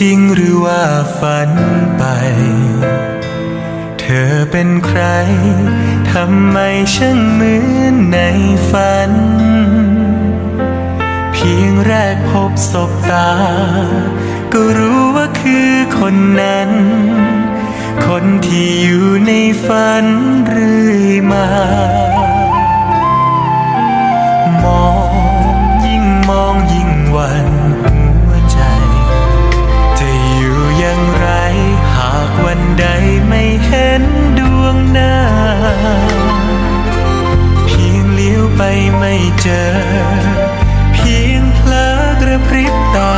จริงหรือว่าฝันไป เธอเป็นใคร ทำไมช่างเหมือนในฝัน เพียงแรกพบศบตา ก็รู้ว่าคือคนนั้น คนที่อยู่ในฝันเรื่อยมา เจอ เพียงเพลอกระพริบตา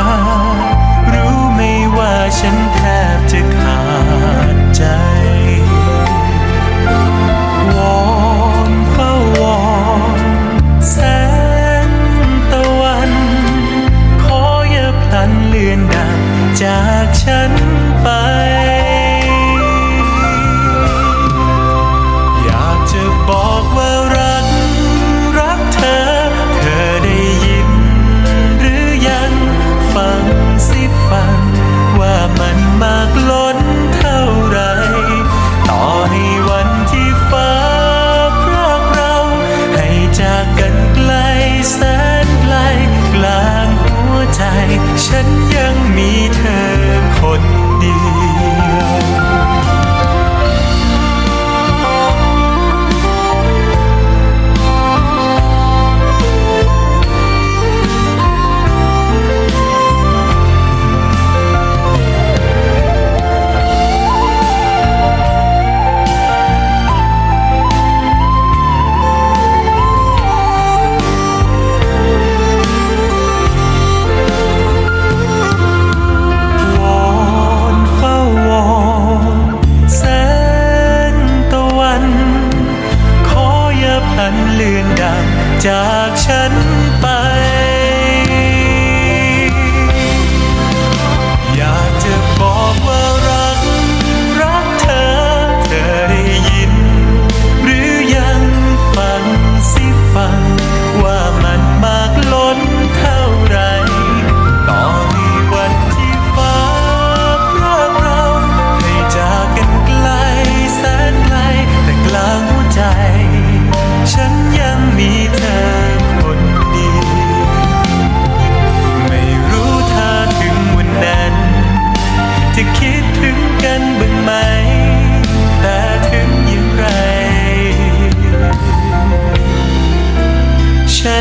รู้ไม่ว่าฉันแทบจะขาดใจ วอนเฝ้าวอนแสงตะวัน ขออย่าพลันเลือนดับจากฉันไป หันเลือนดับจากฉันไป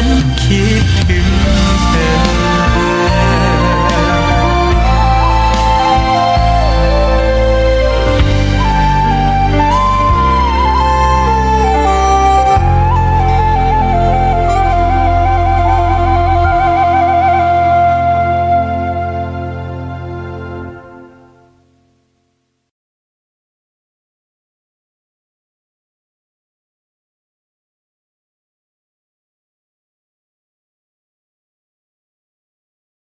and keep you.